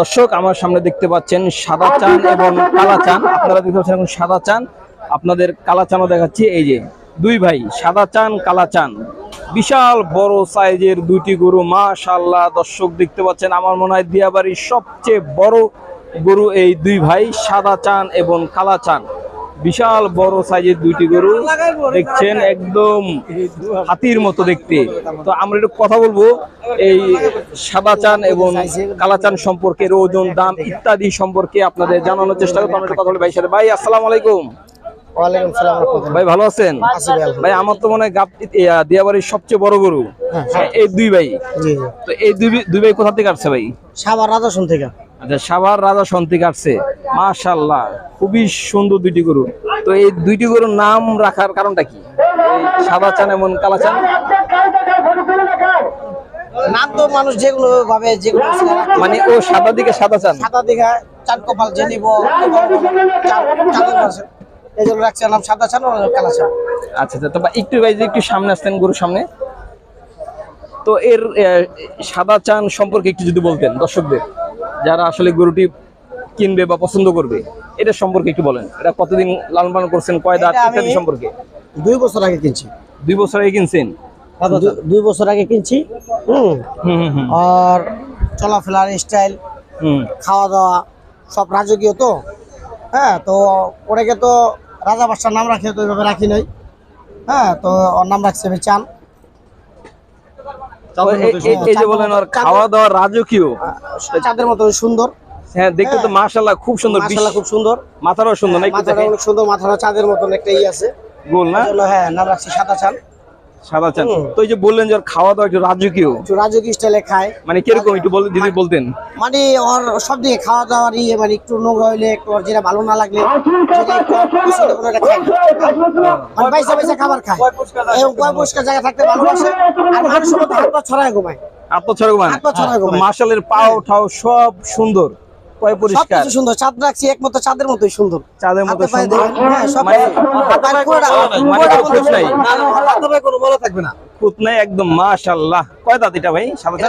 দর্শক, আমার সামনে দেখতে পাচ্ছেন সাদা চান এবং কালা চান। আপনারা দেখতে পাচ্ছেন এখন সাদা চান। আপনাদের কালা চানও দেখাচ্ছি। এই যে দুই ভাই, সাদা চান, কালা চান। বিশাল বড় সাইজের দুইটি গরু মাশাল্লাহ দর্শক, দেখতে পাচ্ছেন আমার মনে হয় দিয়াবাড়ির সবচেয়ে বড় গরু এই দুই ভাই, সাদা চান এবং কালা চান। বিশাল বড় সাইজের দুইটি গরু। দেখছেন একদম হাতির মতো দেখতে। তো আমরা একটু কথা বলব এই সাদা চান এবং কালা চান সম্পর্কে ওজন দাম ইত্যাদি সম্পর্কে আপনাদের জানানোর চেষ্টা করব। আমরা কথা বলি ভাই সাথে। ভাই, আসসালাম আলাইকুম। ওয়ালাইকুম সালাম ভাই ভালো আছেন? ভাই, আমার তো মনে হয় দিয়াবাড়ির সবচেয়ে বড় গরু। হ্যাঁ, এই দুই ভাই। তো এই দুই ভাই কোথা থেকে আসছে ভাই? রাজাসন থেকে। আচ্ছা সাভার সন্তি কাটছে মাশাল্লাহ খুবই সুন্দর দুইটি গরু। তো এই দুইটি গরুর নাম রাখার কারণটা কি? সাদা চান এমন কালা চান? নাম তো মানুষ যেগুলো ভাবে যেগুলো মানে ও সাদা দিকে সাদা চান? সাদা দিঘা চাঁদ কপাল যে নিব এই জন্য রাখছে নাম সাদা চান ও কালা চান আচ্ছা আচ্ছা তো একটু ভাই একটু সামনে আসতেন গরুর সামনে। তো এর সাদা চান সম্পর্কে একটু যদি বলতেন দর্শকদের যারা আসলে গরুটি কিনবে বা পছন্দ করবে এটা সম্পর্কে একটু বলেন। এটা কতদিন লালন পালন করছেন কয় দাঁত ইত্যাদি সম্পর্কে? দুই বছর আগে কিনছি। দুই বছর আগে কিনছেন? দুই বছর আগে কিনছি। হুম। হুম হুম হুম। আর চলাফেরার স্টাইল খাওয়া দাওয়া সব রাজকীয় তো। হ্যাঁ তো ওটাকে তো রাজা বাদশার নাম রাখে তো ওইভাবে রাখি নাই। হ্যাঁ তো ওর নাম রাখছে আমি চান এই- যে বলেন আর খাওয়া দাওয়া রাজকীয়। চাঁদের মতো সুন্দর। হ্যাঁ দেখতে তো মাশাল্লাহ খুব সুন্দর মাশাআল্লাহ খুব সুন্দর। মাথাটাও সুন্দর মাথাটা। অনেক সুন্দর মাথাটা চাঁদের মতন একটা ইয়ে আছে। গোল না? হ্যাঁ নাম রাখছি সাদা চান সাদা চান তো এই যে বললেন যে খাওয়া দাওয়া একটু রাজকীয়। একটু রাজকীয় স্টাইলে খায়। মানে কীরকম? একটু বল যদি বলতেন। মানে ওর সব দিকে খাওয়া দাওয়ার ইয়ে মানে একটু নোংরা হইলে একটু ওর যেটা ভালো না লাগলে খায়। না। মানে পয়সা পয়সা খাবার খায়। এবং কয় পরিষ্কার জায়গা থাকতে ভালোবাসে। আর মানুষের মতো হাত পা ছড়ায় ঘুমায়। আত্মছড়মান হাত পা ছড়ায় ঘুমায়। মার্শালের পাও ঠাও সব সুন্দর। কয় সব পরিষ্কার? সুন্দর চাঁদ রাখছি একমাত্র চাঁদের মতোই সুন্দর। চাঁদের মতো হাতে পায়ে সুন্দর। দেখেন, হ্যাঁ, মানে মানে পুরোটা কোনো খুঁত নাই কোনো বলা থাকবে না। খুঁত নাই একদম মাশাল্লাহ কয় দাঁত এটা ভাই?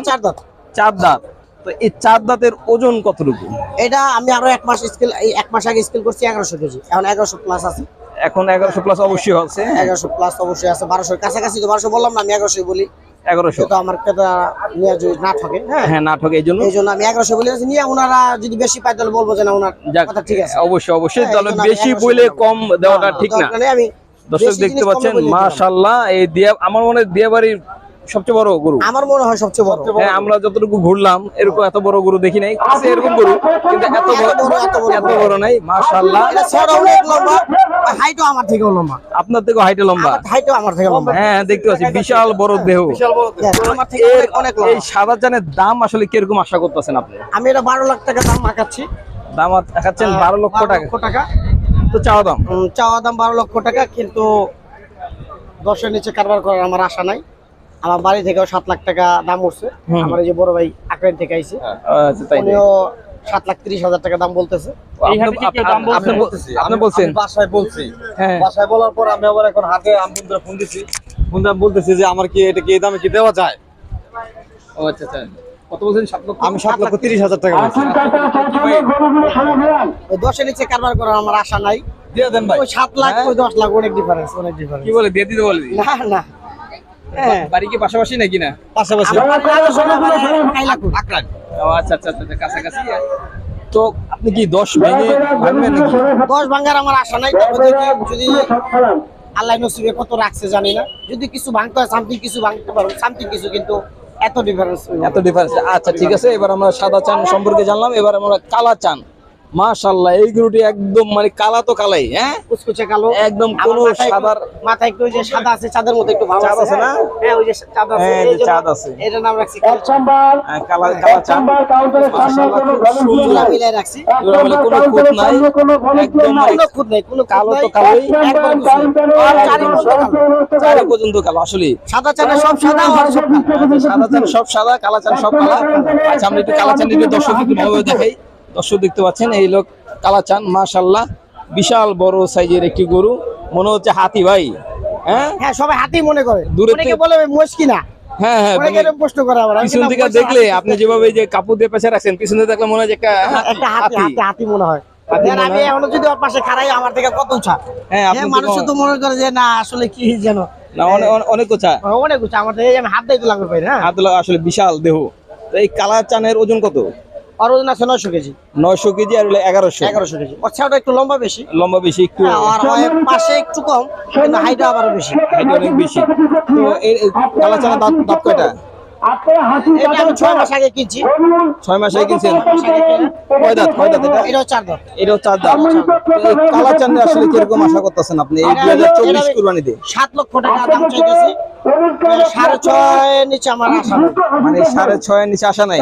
চার দাঁত। চার দাঁত। তো এই চার দাঁতের ওজন কতটুকু? এটা আমি আরও এক মাস স্কিল এক মাস আগে স্কিল করছি এগারোশো কেজি। এখন এগারোশো প্লাস আছে। এখন এগারোশো প্লাস অবশ্যই হচ্ছে। এগারোশো প্লাস অবশ্যই আছে বারোশোর কাছাকাছি তো বারোশো বললাম না আমি এগারোশো বলি। এগারোশো। তো আমার নিয়ে যদি না ঠকে হ্যাঁ? হ্যাঁ নাটক এই জন্য? এই জন্য আমি এগারোশো বলে আছি নিয়ে ওনারা যদি বেশি পায় তাহলে বলব যে না ওনার কথা ঠিক আছে। অবশ্যই অবশ্যই হ্যাঁ, তাহলে বেশি 1100 বলে কম দেওয়াটা ঠিক না। আমি দর্শক দেখতে পাচ্ছেন। এই দিয়া আমার মনে হয় দিয়াবাড়ির সবচেয়ে বড় গরু? আমার মনে হয় সবচেয়ে বড়। হ্যাঁ আমরা যতটুকু ঘুরলাম এরকম এত বড় গরু দেখি নাই। আছে এরকম গরু কিন্তু এত বড় এত বড়, বড়। বড় নাই মাশাল্লাহ এটা ছেড়া অনেক লম্বা। হাইটও আমার থেকেও লম্বা। আপনার থেকে হাইটে লম্বা? হাইটও আমার থেকে লম্বা। হ্যাঁ দেখতে পাচ্ছি বিশাল বড় দেহ। হ্যাঁ, আমার থেকে অনেক অনেক এই সাদা চানের দাম আসলে কীরকম আশা করতেছেন আপনি? আমি এটা বারো লাখ টাকা দাম মাখাচ্ছি দাম দেখাচ্ছেন বারো লক্ষ টাকা। লক্ষ টাকা। তো চাওয়া দাম? চাওয়া দাম বারো লক্ষ টাকা কিন্তু দশের নিচে কারবার করার আমার আশা নাই। আমার বাড়ি থেকেও সাত লাখ টাকা দাম উঠছে। আমার এই যে বড় ভাই আকরাইন থেকে আইছে। আচ্ছা উনিও সাত লাখ তিরিশ হাজার টাকা দাম বলতেছে। আপনি- আপনি- আপনি বল- আপনি বলছেন। বাসায় বলছি। হ্যাঁ। বাসায় বলার পর আমি আবার এখন হাতে ফোন দিছি। বন্ধুরা বলতেছি যে আমার কি এটা কি দামে কি দেওয়া যায়? ও আচ্ছা আচ্ছা। কত বলছেন? আমি সাত লক্ষ তিরিশ হাজার টাকা দশের নিচে কারবার করার আমার আশা নাই। দিয়ে দেন ভাই। ওই সাত লাখ হ্যাঁ? ওই দশ লাখ অনেক ডিফারেন্স অনেক ডিফারেন্স কি বলে? দিয়ে দিতে বলে না না। হ্যাঁ বাড়ি কি পাশাপাশি নাকি না? পাশাপাশি। আচ্ছা আচ্ছা আচ্ছা কাছাকাছি। তো আপনি কি দশ ভেঙে ভাঙবেন নাকি? দশ ভাঙ্গার আমার আশা নাই। যদি আল্লাহ নসিবে কত রাখছে জানি না। যদি কিছু ভাঙতে হয় সামথিং কিছু ভাঙতে পারো সামথিং কিছু কিন্তু এত ডিফারেন্স এত ডিফারেন্স আচ্ছা ঠিক আছে এবার আমরা সাদা চান সম্পর্কে জানলাম এবার আমরা কালা চান। মাশাল্লাহ এই গরুটি একদম মানে কালা তো কালাই হ্যাঁ? কুচকুচে কালো। একদম কোনো মাথায় একটু- সাদার মাথায় একটু ওই যে সাদা আছে চাঁদের মতো একটু ভাব আছে না? হ্যাঁ? ওই যে চাঁদ আছে হ্যাঁ, এই যে চাঁদ আছে। এটার নাম রাখছি কালো। চাঁদ। হ্যাঁ, কালা সুন্দর। জোড়া মিলাই রাখছি। বলে কোনো খুঁত নাই। একদম মানে কোনো খুঁত নেই কোনো কালো তো। কালোই। একবার চারি পর্যন্ত কালো। চারি পর্যন্ত কালো আসলে সাদা চানা সব সাদা আর সব সাদা চান সব সাদা কালা চান সব কালা। আচ্ছা আমরা একটু কালা চান একটু দর্শক একটু ভালোভাবে দেখাই। দর্শক দেখতে পাচ্ছেন এই লোক কালা চান মাশাল্লাহ বিশাল বড় সাইজের একটি গরু। মনে হচ্ছে হাতি ভাই হ্যাঁ? হ্যাঁ সবাই হাতেই মনে করে। দূরে থেকে- বলে মুশকি না হ্যাঁ হ্যাঁ মানে এরকম প্রশ্ন করে পিছন থেকে দেখলে আপনি যেভাবে যে কাপড় দিয়ে পেঁচা রাখছেন পিছনে দেখলে মনে হয় যে একটা একটা হাতি হাতি। হাতি হাতি মনে হয়। হাতি আর আমি এখনও যদি ওর পাশে খাড়াই আমার থেকে কত উঁচা? হ্যাঁ মানুষ তো মনে করে যে না আসলে কি যেন? না অনেক অনেক- অনেক উঁচা। আমার থেকে এই আমি হাত দিয়ে পাই না? হাতলা আসলে বিশাল দেহ। এই কালা চানের ওজন কত? আর ওজন আছে নয়শো কেজি। নয়শো কেজি আর হলো এগারোশো। এগারোশো কেজি। ওর ছাওটা একটু লম্বা বেশি। লম্বা বেশি একটু হ্যাঁ, আর পাশে একটু কম কিন্তু হাইটও আবার বেশি। হাইট অনেক বেশি। তো দাঁত দাঁত কয়টা? ছয় মাস আগে কিনছি ছয় মাস আগে কিনছেন ছয় মাস আগে কেনা। কয় দাঁত কয় দাঁত এটা এটাও চার দাঁত। এটাও চার দাঁত। কালা চান্দে আসলে কীরকম আশা করতেছেন আপনি? এই দুই হাজার চব্বিশ কুরবানিতে সাত লক্ষ টাকা দাম চাইতেছি সাড়ে ছয় নিচে আমার আশা। মানে সাড়ে ছয়ের নিচে আসা নাই।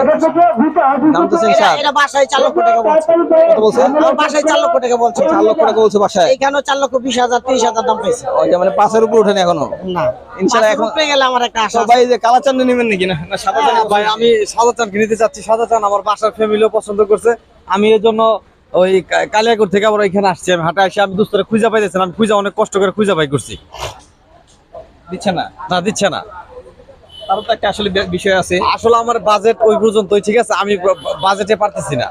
দাম তো চান এটা- সাত। এটা বাসায় চার লক্ষ টাকা বলছে। কত বলছে? আমার বাসায় চার লক্ষ টাকা বলছে। চার লক্ষ টাকা বলছে বাসায়। এইখানেও চার লক্ষ বিশ হাজার তিরিশ হাজার দাম পাইছে। মানে পাঁচের উপর ওঠেনি এখনও? না। ইনশাল্লাহ এখন- উপরে গেলে আমার একটা আশা ভাই যে কালা চান্দে নেবেন নাকি না? সাদা চান ভাই আমি সাদা চান কিনতে চাচ্ছি সাদা চান আমার বাসার ফ্যামিলিও পছন্দ করছে। আমি এর জন্য ওই কা- কালিয়াকোট থেকে আবার এখানে আসছি আমি হাটে আসি আমি দুস্তরে খুঁজে পাইতেছেন আমি খুঁজে অনেক কষ্ট করে খুঁজে পাই করছি। দিচ্ছে না? না দিচ্ছে না। তারও তো একটা আসলে বিষয় আছে। আসলে আমার বাজেট ওই পর্যন্তই ঠিক আছে? আমি বাজেটে পারতেছি না।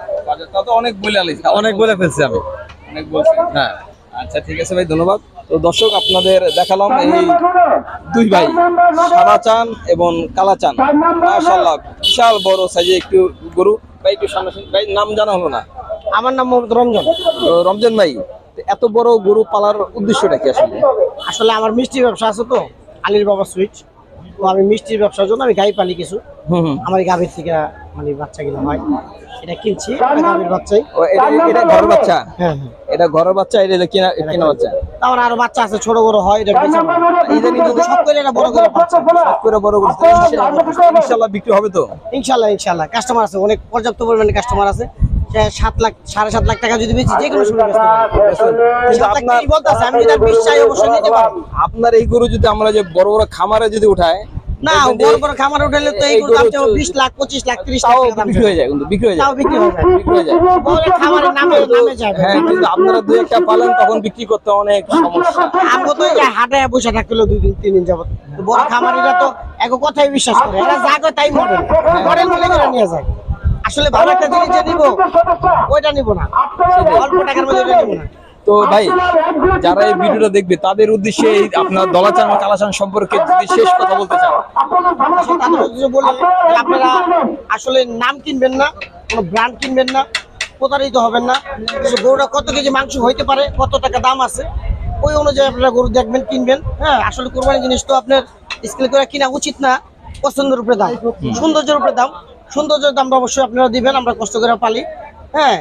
তা তো অনেক বলে অনেক বলে ফেলছি আমি। অনেক বলছি হ্যাঁ। আচ্ছা ঠিক আছে ভাই ধন্যবাদ। তো দর্শক আপনাদের দেখালাম এই দুই ভাই সাদা চান এবং কালা চান। বিশাল বড় সাইজে একটু গরু। ভাই একটু সামনে। ভাই নাম জানা হলো না? আমার নাম তো রমজান ভাই এত বড় গরু পালার উদ্দেশ্যটা কি আসলে? আসলে আমার মিষ্টির ব্যবসা আছে তো আলির বাবা সুইচ। তো আমি মিষ্টির ব্যবসার জন্য আমি গাই পালি কিছু। আমার গাভীর থেকে মানে বাচ্চা কিনা হয় এটা কিনছি গাভীর বাচ্চাই এটা বাচ্চা? হ্যাঁ হ্যাঁ। এটা ঘরের বাচ্চা এটা কিনা কিনা বাচ্চা? তারপর আরও বাচ্চা আছে ছোট বড় হয় এটা ইদানিং কিন্তু সব করে এটা বড় করে সব করে বড় করতে ইনশাআল্লাহ বিক্রি হবে তো? ইনশাল্লাহ ইনশাল্লাহ। কাস্টমার আছে অনেক পর্যাপ্ত পরিমাণে কাস্টমার আছে। সাত লাখ সাড়ে সাত লাখ টাকা যদি বেশি যে কোনো সময় যদি আপনার এই গরু যদি আমরা যে বড় বড় খামারে যদি উঠায় না বড় বড় খামার উঠালে তো এই দাম তো- বিশ লাখ পঁচিশ লাখ তিরিশ লাখ বিক্রি হয়ে যায় কিন্তু বিক্রি হয়ে যায়। তাও বিক্রি হয়ে যায়। বিক্রি হয়ে যায়। বড় খামারের নামে নামে যাবে। হ্যাঁ কিন্তু আপনারা দুই একটা পালেন তখন বিক্রি করতে অনেক সমস্যা। আমগো তো এই হাটে বসে থাকল দুই দিন তিন দিন যাবত তো বড় খামারিরা তো এক কথাই বিশ্বাস করে এরা যা করে তাই করে নিয়ে যায়। আসলে ভালো একটা জিনিস যে নিবো ওইটা নিবো না। অল্প টাকার মধ্যে ওইটা নিবো না। তো ভাই যারা এই ভিডিওটা দেখবে তাদের উদ্দেশ্যে এই আপনার দলাচান বা কালাচান সম্পর্কে যদি শেষ কথা বলতে চান। তাদের উদ্দেশ্যে বলি আপনারা আসলে নাম কিনবেন না কোনো ব্র্যান্ড কিনবেন না প্রতারিত হবেন না। গরুটা কত কেজি মাংস হইতে পারে কত টাকা দাম আছে ওই অনুযায়ী আপনারা গরু দেখবেন কিনবেন। হ্যাঁ আসলে কোরবানি জিনিস তো আপনার স্কেল করে কিনা উচিত না পছন্দের উপরে দাম সৌন্দর্যের উপরে দাম। সৌন্দর্যের দামটা অবশ্যই আপনারা দিবেন আমরা কষ্ট করে পালি। হ্যাঁ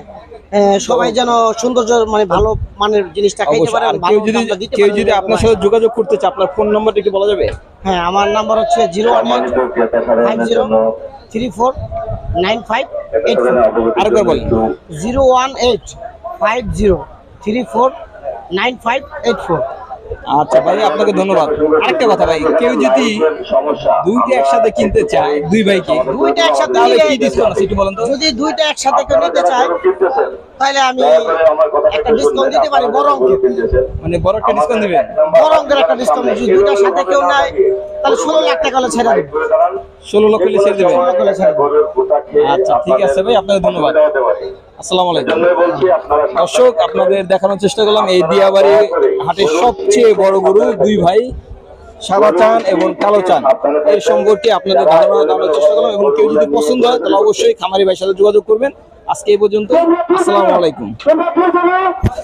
সবাই যেন সৌন্দর্য মানে ভালো মানের জিনিসটা খাইতে পারে কেউ যদি কেউ যদি আপনার সাথে যোগাযোগ করতে চায় আপনার ফোন নম্বরটা কি বলা যাবে? হ্যাঁ আমার নাম্বার হচ্ছে zero one eight five zero three four nine five eight four. আরেকবার বলেন। Zero one eight five zero three four nine five eight four. আচ্ছা ভাই আপনাকে ধন্যবাদ। আরেকটা কথা ভাই কেউ যদি দুইটা একসাথে কিনতে চায় দুই ভাইকে দুইটা একসাথে তাহলে কি ডিসকাউন্ট আছে একটু বলেন তো। যদি দুইটা একসাথে কেউ নিতে চায় তাহলে আমি একটা ডিসকাউন্ট দিতে পারি বড় অঙ্কের। মানে বড় একটা ডিসকাউন্ট দিবেন? বড় অঙ্কের একটা ডিসকাউন্ট যদি দুইটার সাথে কেউ নেয় তাহলে ষোলো লাখ টাকা হলে ছেড়ে দেবে ষোলো লক্ষ হলে ছেড়ে দেবেন। আচ্ছা ঠিক আছে ভাই আপনাকে ধন্যবাদ। আসসালামু আলাইকুম। দর্শক আপনাদের দেখানোর চেষ্টা করলাম এই দিয়াবাড়ি হাটের সবচেয়ে বড় গরু দুই ভাই, সাদা চান এবং কালো চান। এই সম্পর্কে আপনাদের ধারণা দেওয়ার চেষ্টা করলাম এবং কেউ যদি পছন্দ হয়, তাহলে অবশ্যই খামারি ভাইয়ের সাথে যোগাযোগ করবেন। আজকে এই পর্যন্ত, আসসালামু আলাইকুম।